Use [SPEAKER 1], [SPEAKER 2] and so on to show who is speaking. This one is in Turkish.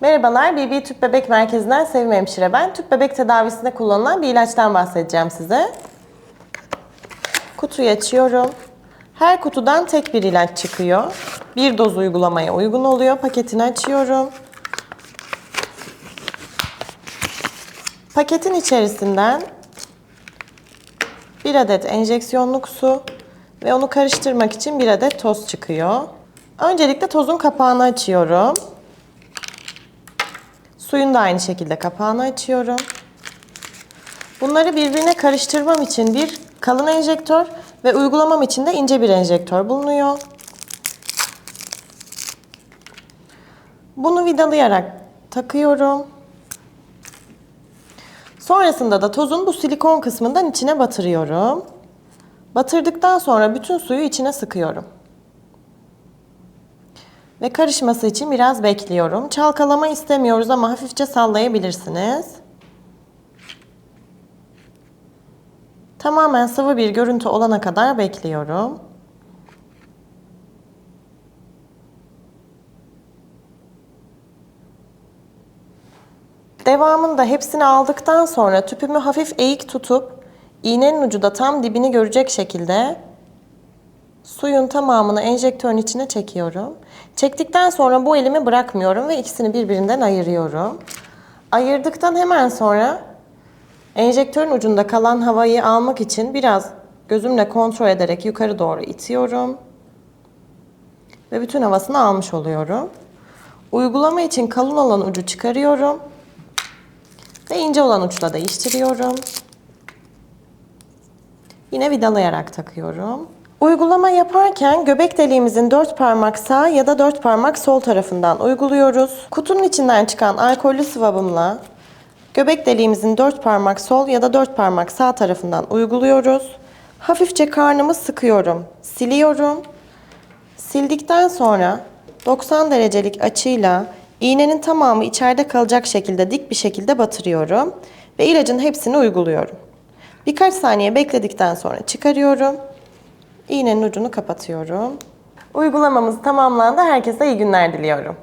[SPEAKER 1] Merhabalar, BB Tüp Bebek Merkezi'nden Sevim Hemşire ben. Tüp bebek tedavisinde kullanılan bir ilaçtan bahsedeceğim size. Kutuyu açıyorum. Her kutudan tek bir ilaç çıkıyor. Bir doz uygulamaya uygun oluyor. Paketini açıyorum. Paketin içerisinden bir adet enjeksiyonluk su ve onu karıştırmak için bir adet toz çıkıyor. Öncelikle tozun kapağını açıyorum. Suyun da aynı şekilde kapağını açıyorum. Bunları birbirine karıştırmam için bir kalın enjektör ve uygulamam için de ince bir enjektör bulunuyor. Bunu vidalayarak takıyorum. Sonrasında da tozun bu silikon kısmından içine batırıyorum. Batırdıktan sonra bütün suyu içine sıkıyorum. Ve karışması için biraz bekliyorum. Çalkalama istemiyoruz ama hafifçe sallayabilirsiniz. Tamamen sıvı bir görüntü olana kadar bekliyorum. Devamında hepsini aldıktan sonra tüpümü hafif eğik tutup iğnenin ucu da tam dibini görecek şekilde suyun tamamını enjektörün içine çekiyorum. Çektikten sonra bu elimi bırakmıyorum ve ikisini birbirinden ayırıyorum. Ayırdıktan hemen sonra enjektörün ucunda kalan havayı almak için biraz gözümle kontrol ederek yukarı doğru itiyorum. Ve bütün havasını almış oluyorum. Uygulama için kalın olan ucu çıkarıyorum. Ve ince olan uçla değiştiriyorum. Yine vidalayarak takıyorum. Uygulama yaparken göbek deliğimizin dört parmak sağ ya da dört parmak sol tarafından uyguluyoruz. Kutunun içinden çıkan alkollü sıvabımla göbek deliğimizin dört parmak sol ya da dört parmak sağ tarafından uyguluyoruz. Hafifçe karnımı sıkıyorum, siliyorum. Sildikten sonra 90 derecelik açıyla iğnenin tamamı içeride kalacak şekilde dik bir şekilde batırıyorum ve ilacın hepsini uyguluyorum. Birkaç saniye bekledikten sonra çıkarıyorum. İğnenin ucunu kapatıyorum. Uygulamamız tamamlandı. Herkese iyi günler diliyorum.